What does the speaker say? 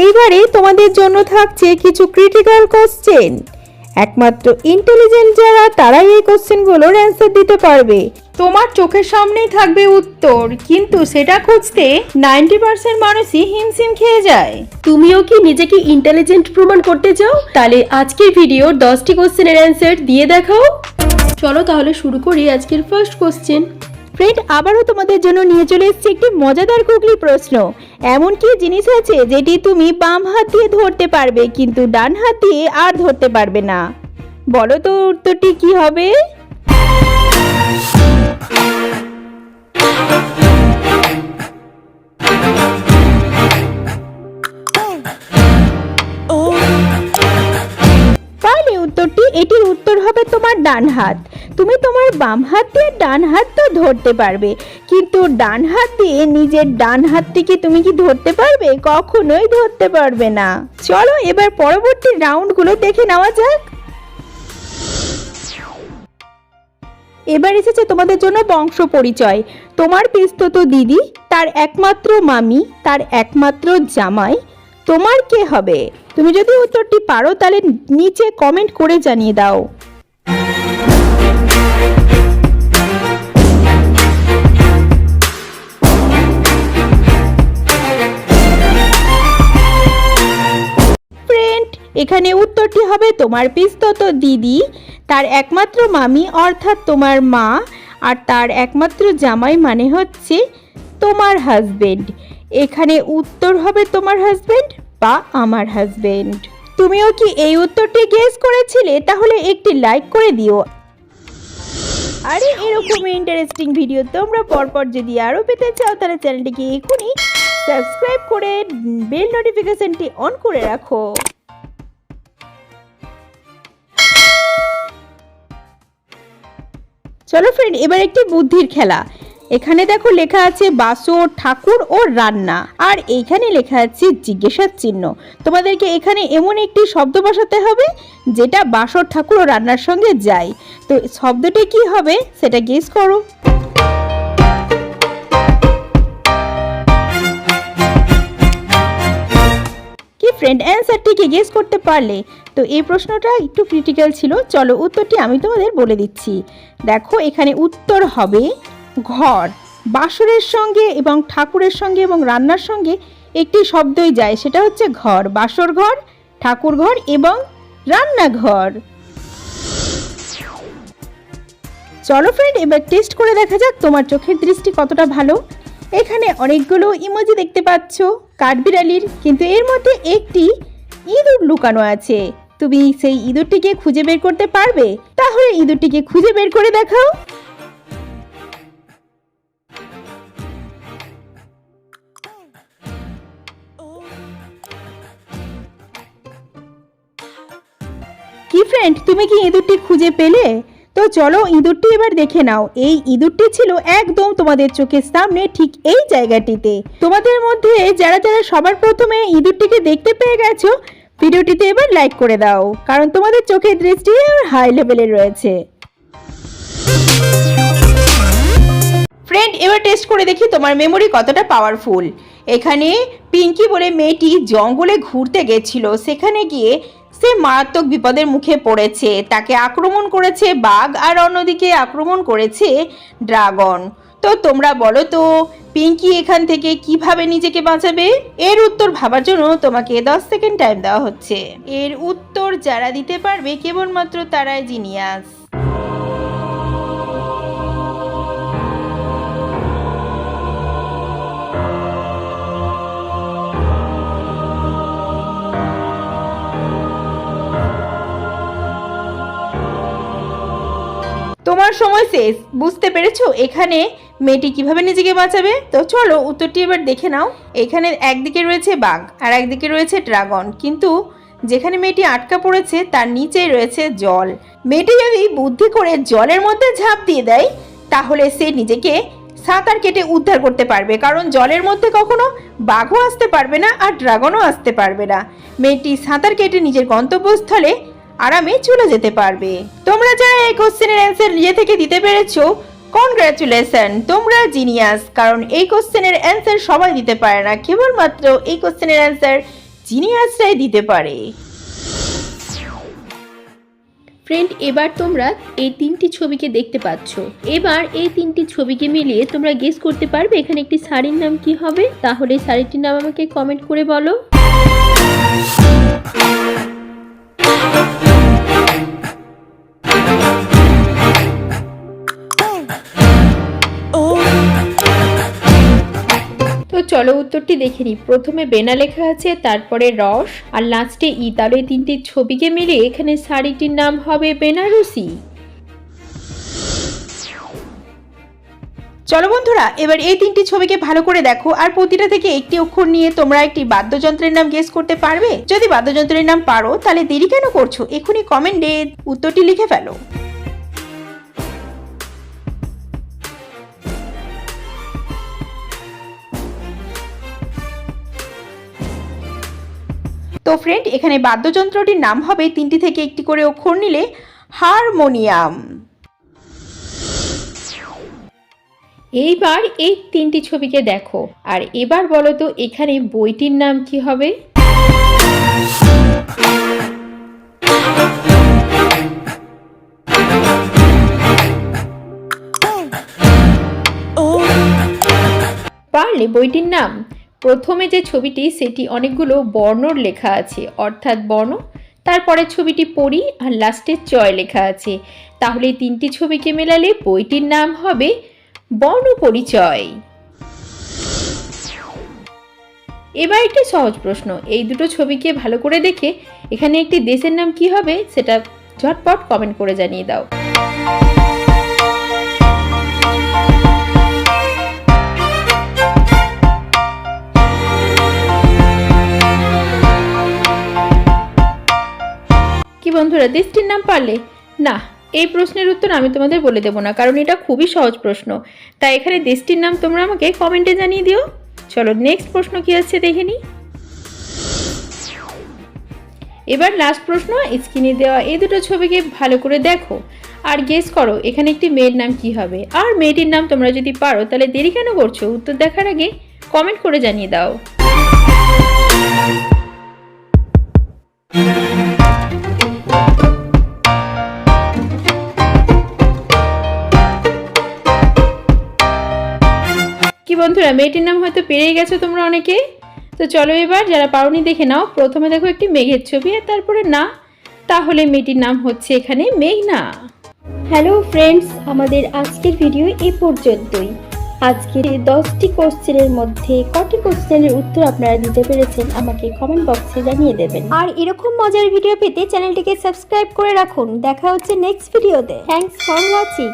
এইবারে তোমাদের জন্য থাকছে কিছু ক্রিটিক্যাল কোশ্চেন একমাত্র ইন্টেলিজেন্ট যারা, তারাই এই কোশ্চেনগুলোর অ্যান্সার দিতে পারবে। তোমার চোখের সামনেই থাকবে উত্তর, কিন্তু সেটা খুঁজতে নাইনটি পার্সেন্ট মানুষই হিমশিম খেয়ে যায়। তুমিও কি নিজেকে ইন্টেলিজেন্ট প্রমাণ করতে চাও? তাহলে আজকের ভিডিওর দশটি কোশ্চেনের অ্যান্সার দিয়ে দেখাও। চলো তাহলে শুরু করি আজকের ফার্স্ট কোশ্চেন ফ্রেন্ড, আবারও তোমাদের জন্য নিয়ে চলে এসেছি একটি মজাদার কুকলি প্রশ্ন। এমন কি জিনিস আছে যেটি তুমি বাম হাত দিয়ে ধরতে পারবে, কিন্তু ডান হাত দিয়ে আর ধরতে পারবে না। বলো তো উত্তরটি কি হবে? এটির উত্তর হবে তোমার ডান হাত। তুমি তোমার বাম হাত দিয়ে ডান হাত তো ধরতে পারবে। কিন্তু ডান হাত দিয়ে নিজের ডান হাতটিকে তুমি কি ধরতে পারবে? কখনোই ধরতে পারবে না। চলো এবার পরবর্তী রাউন্ডগুলো দেখে নেওয়া যাক। এবার এসেছে তোমাদের জন্য বংশ পরিচয়। তোমার পিস্তত দিদি, তার একমাত্র মামি, তার একমাত্র জামাই তোমার কে হবে? তুমি যদি উত্তরটি পারো, তাহলে নিচে কমেন্ট করে জানিয়ে দাও। এখানে উত্তরটি হবে তোমার পিস্তত দিদি, তার একমাত্র মামি অর্থাৎ তোমার মা, আর তার একমাত্র জামাই মানে হচ্ছে তোমার হাজবেন্ড এখানে উত্তর হবে তোমার হাজবেন্ড বা আমার হাজবেন্ড তুমিও কি এই উত্তরটি গেস করেছিলে? তাহলে একটি লাইক করে দিও। আরে এরকম ইন্টারেস্টিং ভিডিও তোমরা পরপর যদি আরও পেতে চাও, তাহলে চ্যানেলটিকে এখনই সাবস্ক্রাইব করে বেল নোটিফিকেশনটি অন করে রাখো। চলো ফ্রেন্ড এবার একটি বুদ্ধির খেলা। এখানে দেখো লেখা আছে বাসর ঠাকুর ও রান্না। আর এইখানে লেখা আছে জিজ্ঞাসার চিহ্ন। তোমাদেরকে এখানে এমন একটি শব্দ বসাতে হবে, যেটা বাসর, ঠাকুর ও রান্নার সঙ্গে যায়। তো শব্দটি কি হবে, সেটা গেস করো। ফ্রেন্ড অ্যান্সারটি কি গেস করতে পারলে? তো এই প্রশ্নটা একটু ক্রিটিক্যাল ছিল। চলো উত্তরটি আমি তোমাদের বলে দিচ্ছি। দেখো এখানে উত্তর হবে ঘর। বাসরের সঙ্গে এবং ঠাকুরের সঙ্গে এবং রান্নার সঙ্গে একটি শব্দই যায়। সেটা হচ্ছে ঘর। বাসর ঘর, ঠাকুর ঘর এবং রান্নাঘর। চলো ফ্রেন্ড এবার টেস্ট করে দেখা যাক তোমার চোখের দৃষ্টি কতটা ভালো। এখানে অনেকগুলো ইমোজি দেখতে পাচ্ছ, কাঠবিড়ালির, কিন্তু এর মধ্যে একটি ইঁদুর লুকানো আছে। তুমি সেই ইঁদুরটিকে খুঁজে বের করতে পারবে? তাহলে ইঁদুরটিকে খুঁজে বের করে দেখাও। কি ফ্রেন্ড তুমি কি ইঁদুরটি খুঁজে পেলে? তো চলো ইঁদুরটি এবার দেখে নাও। এই ইঁদুরটি ছিল একদম তোমাদের চোখের সামনে ঠিক এই জায়গাটিতে। তোমাদের মধ্যে যারা যারা সবার প্রথমে ইঁদুরটিকে দেখতে পেয়ে গেছো, ভিডিওটিতে এবার লাইক করে দাও। কারণ তোমাদের চোখের দৃষ্টি হাই লেভেলে রয়েছে। ফ্রেন্ড এবার টেস্ট করে দেখি তোমার মেমোরি কতটা পাওয়ারফুল এখানে পিঙ্কি বলে মেয়েটি জঙ্গলে ঘুরতে গেছিল। সেখানে গিয়ে সে মারাত্মক বিপদের মুখে পড়েছে। তাকে আক্রমণ করেছে বাঘ আর অন্যদিকে আক্রমণ করেছে ড্রাগন। তো তোমরা বলো তো, পিঙ্কি এখান থেকে কীভাবে নিজেকে বাঁচাবে? এর উত্তর ভাবার জন্য তোমাকে দশ সেকেন্ড টাইম দেওয়া হচ্ছে। এর উত্তর যারা দিতে পারবে কেবলমাত্র তারাই জিনিয়াস। তোমার সময় শেষ। বুঝতে পেরেছ? এখানে মেয়েটি কীভাবে নিজেকে বাঁচাবে? তো চলো উত্তরটি এবার দেখে নাও। এখানে একদিকে রয়েছে বাঘ, আর একদিকে রয়েছে ড্রাগন। কিন্তু যেখানে মেয়েটি আটকা পড়েছে, তার নিচেই রয়েছে জল। মেয়েটি যদি বুদ্ধি করে জলের মধ্যে ঝাঁপ দিয়ে দেয়, তাহলে সে নিজেকে সাঁতার কেটে উদ্ধার করতে পারবে। কারণ জলের মধ্যে কখনো বাঘও আসতে পারবে না, আর ড্রাগনও আসতে পারবে না। মেয়েটি সাঁতার কেটে নিজের গন্তব্যস্থলে আরামে চলে যেতে পারবে। তোমরা যারা এই কোশ্চেনের অ্যান্সার নিজে থেকে দিতে পেরেছ কনগ্রাচুলেশন তোমরা জিনিয়াস কারণ এই কোশ্চেনের অ্যান্সার সবাই দিতে পারে না, কেবলমাত্র এই কোশ্চেনের অ্যান্সার জিনিয়াসরাই দিতে পারে। ফ্রেন্ড এবার তোমরা এই তিনটি ছবিকে দেখতে পাচ্ছ। এবার এই তিনটি ছবিকে মিলিয়ে তোমরা গেস করতে পারবে এখানে একটি শাড়ির নাম কি হবে। তাহলে শাড়িটির নাম আমাকে কমেন্ট করে বলো। চলো উত্তরটি দেখে নিই প্রথমে বেনা লেখা আছে, তারপরে রস, আর লাস্টে ই তাহলে তিনটি ছবিকে মিলে এখানে শাড়িটির নাম হবে বেনারসি। চলো বন্ধুরা, এবার এই তিনটি ছবিকে ভালো করে দেখো, আর প্রতিটা থেকে একটি অক্ষর নিয়ে তোমরা একটি বাদ্যযন্ত্রের নাম গেস করতে পারবে? যদি বাদ্যযন্ত্রের নাম পারো, তাহলে দেরি কেন করছ? এখনই কমেন্টে উত্তরটি লিখে ফেলো। তো ফ্রেন্ড এখানে বাদ্যযন্ত্রটির নাম হবে তিনটি থেকে একটি করে অক্ষর নিলে হারমোনিয়াম। এইবার এই তিনটি ছবিকে দেখো, আর এবার বলো তো এখানে বইটির নাম কি হবে? পারলে বইটির নাম প্রথমে যে ছবিটি, সেটি অনেকগুলো বর্ণর লেখা আছে। অর্থাৎ বর্ণ তারপরে ছবিটি পড়ি আর লাস্টে চয় লেখা আছে। তাহলে তিনটি ছবিকে মেলালে বইটির নাম হবে বর্ণ পরিচয়। এবার একটি সহজ প্রশ্ন। এই দুটো ছবিকে ভালো করে দেখে এখানে একটি দেশের নাম কি হবে, সেটা ঝটপট কমেন্ট করে জানিয়ে দাও। বন্ধুরা, দেশটির নাম পারলে? না, এই প্রশ্নের উত্তর আমি তোমাদের বলে দেবো না, কারণ এটা খুবই সহজ প্রশ্ন। তাই এখানে দেশটির নাম তোমরা আমাকে কমেন্টে জানিয়ে দিও। চলো নেক্সট প্রশ্ন কি আছে দেখে নিই। এবার লাস্ট প্রশ্ন স্ক্রিনে দেওয়া। এই দুটো ছবিকে ভালো করে দেখো আর গেস করো, এখানে একটি মেয়ের নাম কি হবে। আর মেয়েটির নাম তোমরা যদি পারো, তাহলে দেরি কেন করছ? উত্তর দেখার আগে কমেন্ট করে জানিয়ে দাও। কি বন্ধুরা মেয়েটির নাম হয়তো পেরেই গেছো তোমরা অনেকে তো চলো এবার যারা পারোনি দেখে নাও। প্রথমে দেখো একটি মেঘের ছবি আর তারপরে না। তাহলে মেয়েটির নাম হচ্ছে এখানে মেঘনা। হ্যালো ফ্রেন্ডস আমাদের আজকের ভিডিও এ পর্যন্তই। আজকের এই দশটি কোশ্চেনের মধ্যে কটি কোশ্চেনের উত্তর আপনারা দিতে পেরেছেন আমাকে কমেন্ট বক্সে জানিয়ে দেবেন। আর এরকম মজার ভিডিও পেতে চ্যানেলটিকে সাবস্ক্রাইব করে রাখুন। দেখা হচ্ছে নেক্সট ভিডিওতে থ্যাঙ্কস ফর ওয়াচিং